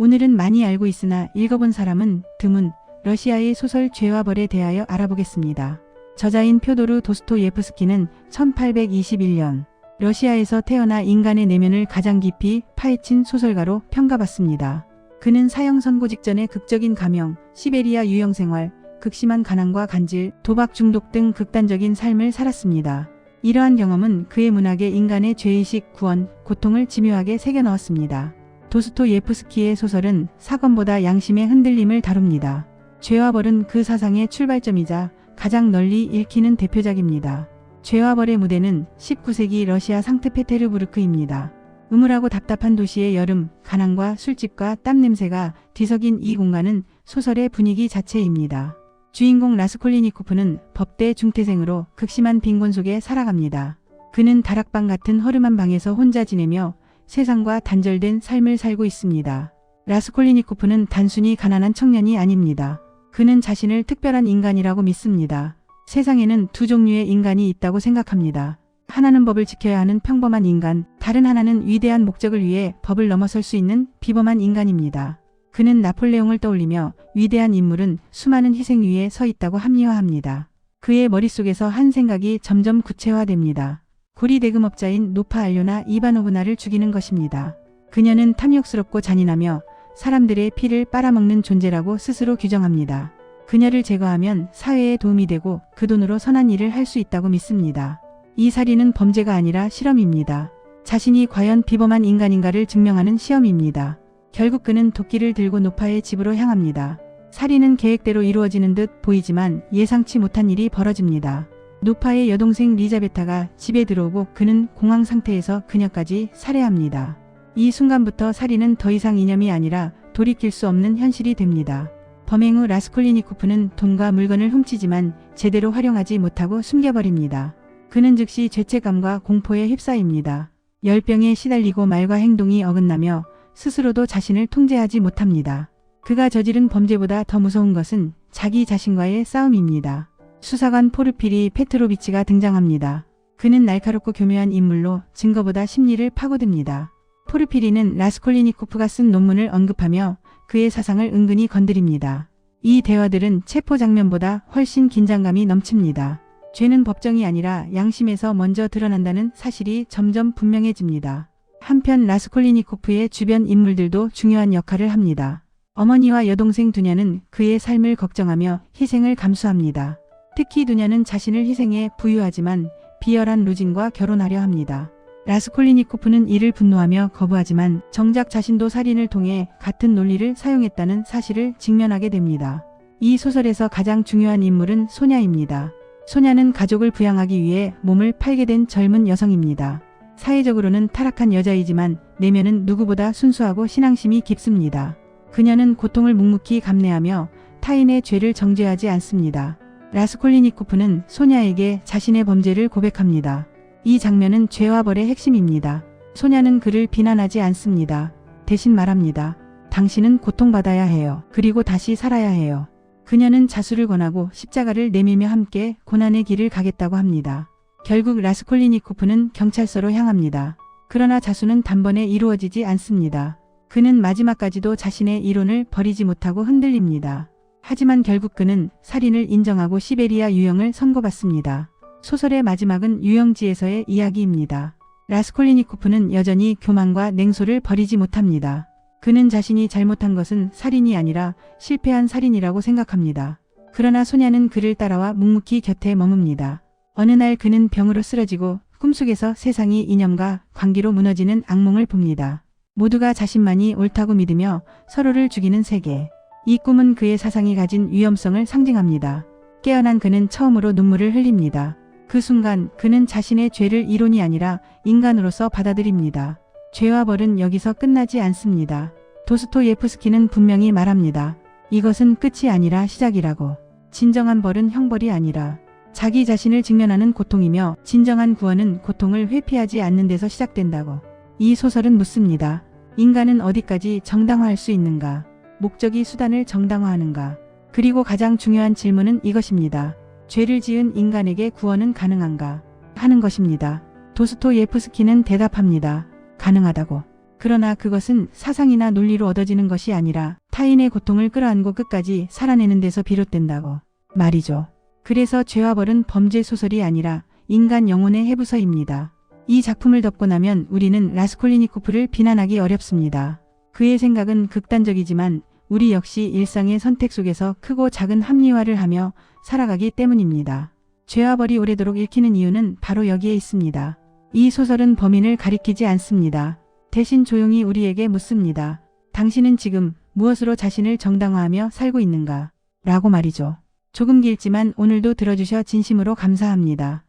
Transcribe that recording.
오늘은 많이 알고 있으나 읽어본 사람은 드문 러시아의 소설 죄와 벌에 대하여 알아보겠습니다. 저자인 표도르 도스토예프스키는 1821년 러시아에서 태어나 인간의 내면을 가장 깊이 파헤친 소설가로 평가받습니다. 그는 사형 선고 직전의 극적인 감형, 시베리아 유형 생활, 극심한 가난과 간질, 도박 중독 등 극단적인 삶을 살았습니다. 이러한 경험은 그의 문학에 인간의 죄의식, 구원, 고통을 집요하게 새겨 넣었습니다. 도스토예프스키의 소설은 사건보다 양심의 흔들림을 다룹니다. 죄와 벌은 그 사상의 출발점이자 가장 널리 읽히는 대표작입니다. 죄와 벌의 무대는 19세기 러시아 상트페테르부르크입니다. 음울하고 답답한 도시의 여름, 가난과 술집과 땀 냄새가 뒤섞인 이 공간은 소설의 분위기 자체입니다. 주인공 라스콜리니코프는 법대 중퇴생으로 극심한 빈곤 속에 살아갑니다. 그는 다락방 같은 허름한 방에서 혼자 지내며 세상과 단절된 삶을 살고 있습니다. 라스콜리니코프는 단순히 가난한 청년이 아닙니다. 그는 자신을 특별한 인간이라고 믿습니다. 세상에는 두 종류의 인간이 있다고 생각합니다. 하나는 법을 지켜야 하는 평범한 인간, 다른 하나는 위대한 목적을 위해 법을 넘어설 수 있는 비범한 인간입니다. 그는 나폴레옹을 떠올리며 위대한 인물은 수많은 희생 위에 서 있다고 합리화합니다. 그의 머릿속에서 한 생각이 점점 구체화됩니다. 고리 대금업자인 노파 알료나 이바노브나를 죽이는 것입니다. 그녀는 탐욕스럽고 잔인하며 사람들의 피를 빨아먹는 존재라고 스스로 규정합니다. 그녀를 제거하면 사회에 도움이 되고 그 돈으로 선한 일을 할 수 있다고 믿습니다. 이 살인은 범죄가 아니라 실험입니다. 자신이 과연 비범한 인간인가를 증명하는 시험입니다. 결국 그는 도끼를 들고 노파의 집으로 향합니다. 살인은 계획대로 이루어지는 듯 보이지만 예상치 못한 일이 벌어집니다. 노파의 여동생 리자베타가 집에 들어오고 그는 공황 상태에서 그녀까지 살해합니다. 이 순간부터 살인은 더 이상 이념이 아니라 돌이킬 수 없는 현실이 됩니다. 범행 후 라스콜리니코프는 돈과 물건을 훔치지만 제대로 활용하지 못하고 숨겨버립니다. 그는 즉시 죄책감과 공포에 휩싸입니다. 열병에 시달리고 말과 행동이 어긋나며 스스로도 자신을 통제하지 못합니다. 그가 저지른 범죄보다 더 무서운 것은 자기 자신과의 싸움입니다. 수사관 포르피리 페트로비치가 등장합니다. 그는 날카롭고 교묘한 인물로 증거보다 심리를 파고듭니다. 포르피리는 라스콜리니코프가 쓴 논문을 언급하며 그의 사상을 은근히 건드립니다. 이 대화들은 체포 장면보다 훨씬 긴장감이 넘칩니다. 죄는 법정이 아니라 양심에서 먼저 드러난다는 사실이 점점 분명해집니다. 한편 라스콜리니코프의 주변 인물들도 중요한 역할을 합니다. 어머니와 여동생 두녀는 그의 삶을 걱정하며 희생을 감수합니다. 특히 두녀는 자신을 희생해 부유하지만 비열한 루진과 결혼하려 합니다. 라스콜리니코프는 이를 분노하며 거부하지만 정작 자신도 살인을 통해 같은 논리를 사용했다는 사실을 직면하게 됩니다. 이 소설에서 가장 중요한 인물은 소냐입니다. 소냐는 가족을 부양하기 위해 몸을 팔게 된 젊은 여성입니다. 사회적으로는 타락한 여자이지만 내면은 누구보다 순수하고 신앙심이 깊습니다. 그녀는 고통을 묵묵히 감내하며 타인의 죄를 정죄하지 않습니다. 라스콜리니코프는 소냐에게 자신의 범죄를 고백합니다. 이 장면은 죄와 벌의 핵심입니다. 소냐는 그를 비난하지 않습니다. 대신 말합니다. 당신은 고통받아야 해요. 그리고 다시 살아야 해요. 그녀는 자수를 권하고 십자가를 내밀며 함께 고난의 길을 가겠다고 합니다. 결국 라스콜리니코프는 경찰서로 향합니다. 그러나 자수는 단번에 이루어지지 않습니다. 그는 마지막까지도 자신의 이론을 버리지 못하고 흔들립니다. 하지만 결국 그는 살인을 인정하고 시베리아 유형을 선고받습니다. 소설의 마지막은 유영지에서의 이야기입니다. 라스콜리니코프는 여전히 교만과 냉소를 버리지 못합니다. 그는 자신이 잘못한 것은 살인이 아니라 실패한 살인이라고 생각합니다. 그러나 소냐는 그를 따라와 묵묵히 곁에 머뭅니다. 어느 날 그는 병으로 쓰러지고 꿈속에서 세상이 이념과 관계로 무너지는 악몽을 봅니다. 모두가 자신만이 옳다고 믿으며 서로를 죽이는 세계. 이 꿈은 그의 사상이 가진 위험성을 상징합니다. 깨어난 그는 처음으로 눈물을 흘립니다. 그 순간 그는 자신의 죄를 이론이 아니라 인간으로서 받아들입니다. 죄와 벌은 여기서 끝나지 않습니다. 도스토예프스키는 분명히 말합니다. 이것은 끝이 아니라 시작이라고. 진정한 벌은 형벌이 아니라 자기 자신을 직면하는 고통이며 진정한 구원은 고통을 회피하지 않는 데서 시작된다고. 이 소설은 묻습니다. 인간은 어디까지 정당화할 수 있는가? 목적이 수단을 정당화하는가? 그리고 가장 중요한 질문은 이것입니다. 죄를 지은 인간에게 구원은 가능한가? 하는 것입니다. 도스토예프스키는 대답합니다. 가능하다고. 그러나 그것은 사상이나 논리로 얻어지는 것이 아니라 타인의 고통을 끌어안고 끝까지 살아내는 데서 비롯된다고 말이죠. 그래서 죄와 벌은 범죄 소설이 아니라 인간 영혼의 해부서입니다. 이 작품을 덮고 나면 우리는 라스콜리니코프를 비난하기 어렵습니다. 그의 생각은 극단적이지만 우리 역시 일상의 선택 속에서 크고 작은 합리화를 하며 살아가기 때문입니다. 죄와 벌이 오래도록 읽히는 이유는 바로 여기에 있습니다. 이 소설은 범인을 가리키지 않습니다. 대신 조용히 우리에게 묻습니다. 당신은 지금 무엇으로 자신을 정당화하며 살고 있는가? 라고 말이죠. 조금 길지만 오늘도 들어주셔 진심으로 감사합니다.